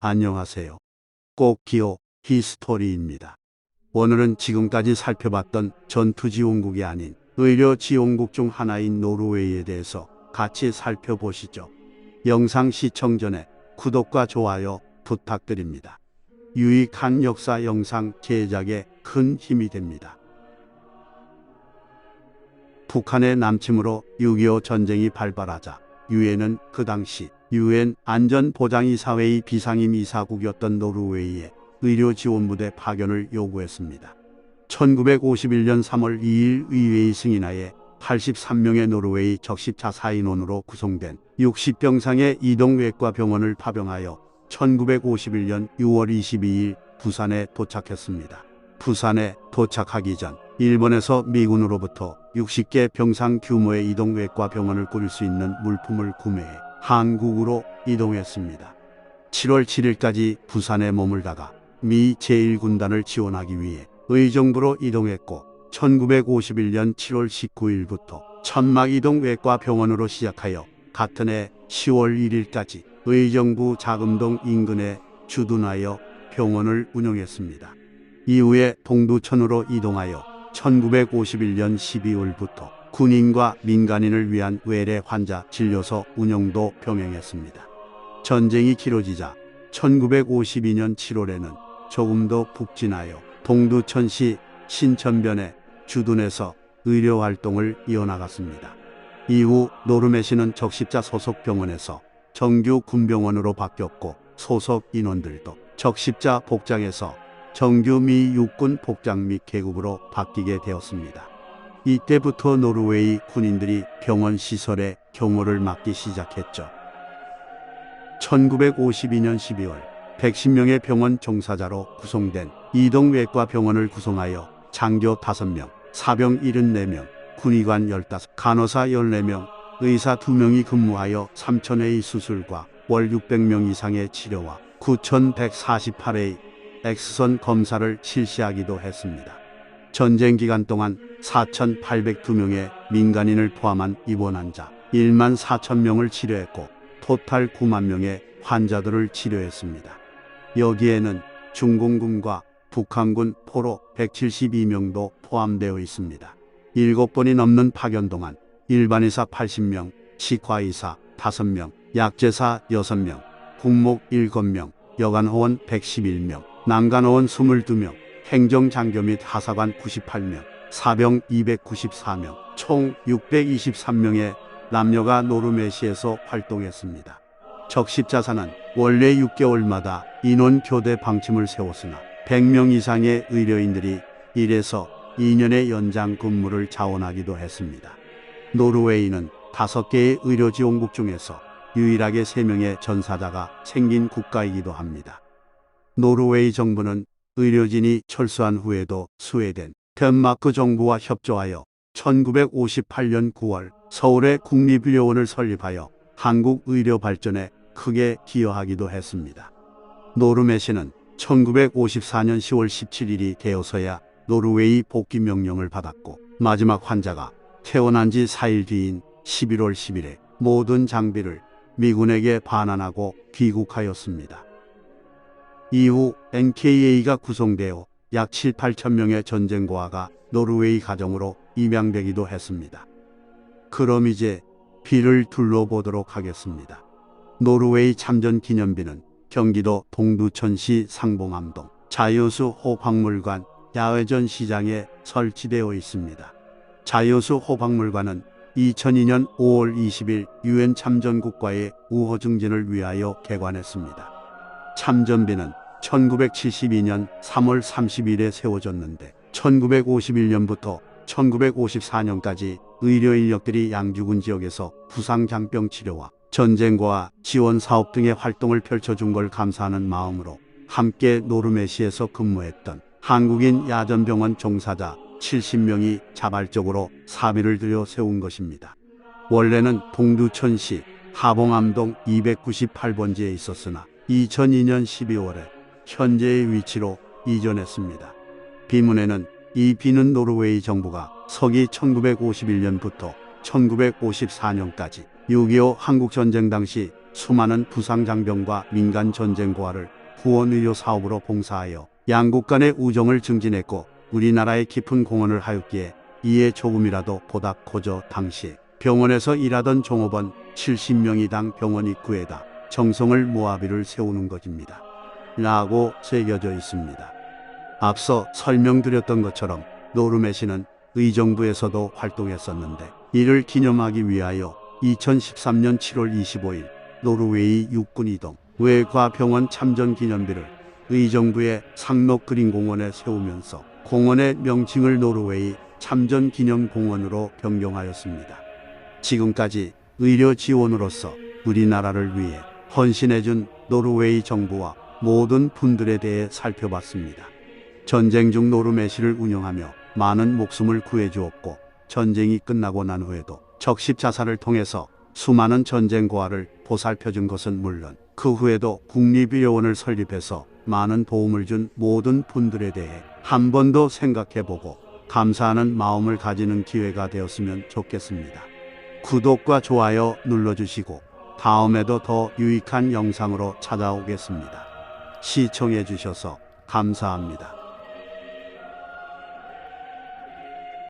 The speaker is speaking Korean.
안녕하세요. 꼭기호 히스토리입니다. 오늘은 지금까지 살펴봤던 전투지원국이 아닌 의료지원국 중 하나인 노르웨이에 대해서 같이 살펴보시죠. 영상 시청 전에 구독과 좋아요 부탁드립니다. 유익한 역사 영상 제작에 큰 힘이 됩니다. 북한의 남침으로 6.25 전쟁이 발발하자 유엔은 그 당시 유엔 안전보장이사회의 비상임 이사국이었던 노르웨이에 의료지원부대 파견을 요구했습니다. 1951년 3월 2일 의회의 승인하에 83명의 노르웨이 적십자 4인원으로 구성된 60병상의 이동외과 병원을 파병하여 1951년 6월 22일 부산에 도착했습니다. 부산에 도착하기 전 일본에서 미군으로부터 60개 병상 규모의 이동외과 병원을 꾸릴 수 있는 물품을 구매해 한국으로 이동했습니다. 7월 7일까지 부산에 머물다가 미 제1군단을 지원하기 위해 의정부로 이동했고 1951년 7월 19일부터 천막 이동 외과 병원으로 시작하여 같은 해 10월 1일까지 의정부 자금동 인근에 주둔하여 병원을 운영했습니다. 이후에 동두천으로 이동하여 1951년 12월부터 군인과 민간인을 위한 외래 환자 진료소 운영도 병행했습니다. 전쟁이 길어지자 1952년 7월에는 조금 더 북진하여 동두천시 신천변에 주둔해서 의료 활동을 이어나갔습니다. 이후 노르메시는 적십자 소속 병원에서 정규 군병원으로 바뀌었고 소속 인원들도 적십자 복장에서 정규 미 육군 복장 및 계급으로 바뀌게 되었습니다. 이때부터 노르웨이 군인들이 병원 시설에 경호를 맡기 시작했죠. 1952년 12월 110명의 병원 종사자로 구성된 이동 외과 병원을 구성하여 장교 5명, 사병 74명, 군의관 15, 간호사 14명, 의사 2명이 근무하여 3천회의 수술과 월 600명 이상의 치료와 9,148회의 엑스선 검사를 실시하기도 했습니다. 전쟁 기간 동안 4,802명의 민간인을 포함한 입원 환 자 1만 4천 명을 치료했고 토탈 9만 명의 환자들을 치료했습니다. 여기에는 중공군과 북한군 포로 172명도 포함되어 있습니다. 7번이 넘는 파견 동안 일반의사 80명, 치과의사 5명, 약제사 6명, 국목 7명, 여간호원 111명, 난간호원 22명, 행정장교 및 하사관 98명, 사병 294명, 총 623명의 남녀가 노르메시에서 활동했습니다. 적십자사는 원래 6개월마다 인원 교대 방침을 세웠으나 100명 이상의 의료인들이 1에서 2년의 연장 근무를 자원하기도 했습니다. 노르웨이는 5개의 의료지원국 중에서 유일하게 3명의 전사자가 생긴 국가이기도 합니다. 노르웨이 정부는 의료진이 철수한 후에도 스웨덴, 덴마크 정부와 협조하여 1958년 9월 서울에 국립의료원을 설립하여 한국 의료 발전에 크게 기여하기도 했습니다. 노르메시는 1954년 10월 17일이 되어서야 노르웨이 복귀 명령을 받았고 마지막 환자가 태어난 지 4일 뒤인 11월 10일에 모든 장비를 미군에게 반환하고 귀국하였습니다. 이후 NKA가 구성되어 약 7, 8천 명의 전쟁고아가 노르웨이 가정으로 입양되기도 했습니다. 그럼 이제 비를 둘러보도록 하겠습니다. 노르웨이 참전 기념비는 경기도 동두천시 상봉암동 자유수 호박물관 야외전 시장에 설치되어 있습니다. 자유수 호박물관은 2002년 5월 20일 유엔 참전국가의 우호 증진을 위하여 개관했습니다. 참전비는 1972년 3월 30일에 세워졌는데 1951년부터 1954년까지 의료 인력들이 양주군 지역에서 부상 장병 치료와 전쟁과 지원 사업 등의 활동을 펼쳐준 걸 감사하는 마음으로 함께 노르메시에서 근무했던 한국인 야전병원 종사자 70명이 자발적으로 사비를 들여 세운 것입니다. 원래는 동두천시 하봉암동 298번지에 있었으나 2002년 12월에 현재의 위치로 이전했습니다. 비문에는 이 비는 노르웨이 정부가 서기 1951년부터 1954년까지 6.25 한국전쟁 당시 수많은 부상 장병과 민간 전쟁 고아를 후원 의료 사업으로 봉사하여 양국 간의 우정을 증진했고 우리나라에 깊은 공헌을 하였기에 이에 조금이라도 보답코저 당시 병원에서 일하던 종업원 70명이 당 병원 입구에다 정성을 모아비를 세우는 것입니다. 라고 새겨져 있습니다. 앞서 설명드렸던 것처럼 노르메 씨는 의정부에서도 활동했었는데 이를 기념하기 위하여 2013년 7월 25일 노르웨이 육군 이동 외과병원 참전 기념비를 의정부의 상록 그린 공원에 세우면서 공원의 명칭을 노르웨이 참전 기념 공원으로 변경하였습니다. 지금까지 의료 지원으로서 우리나라를 위해 헌신해준 노르웨이 정부와 모든 분들에 대해 살펴봤습니다. 전쟁 중 노르메시를 운영하며 많은 목숨을 구해주었고 전쟁이 끝나고 난 후에도 적십 자살을 통해서 수많은 전쟁 고아를 보살펴준 것은 물론 그 후에도 국립의료원을 설립해서 많은 도움을 준 모든 분들에 대해 한 번 더 생각해보고 감사하는 마음을 가지는 기회가 되었으면 좋겠습니다. 구독과 좋아요 눌러주시고 다음에도 더 유익한 영상으로 찾아오겠습니다. 시청해 주셔서 감사합니다.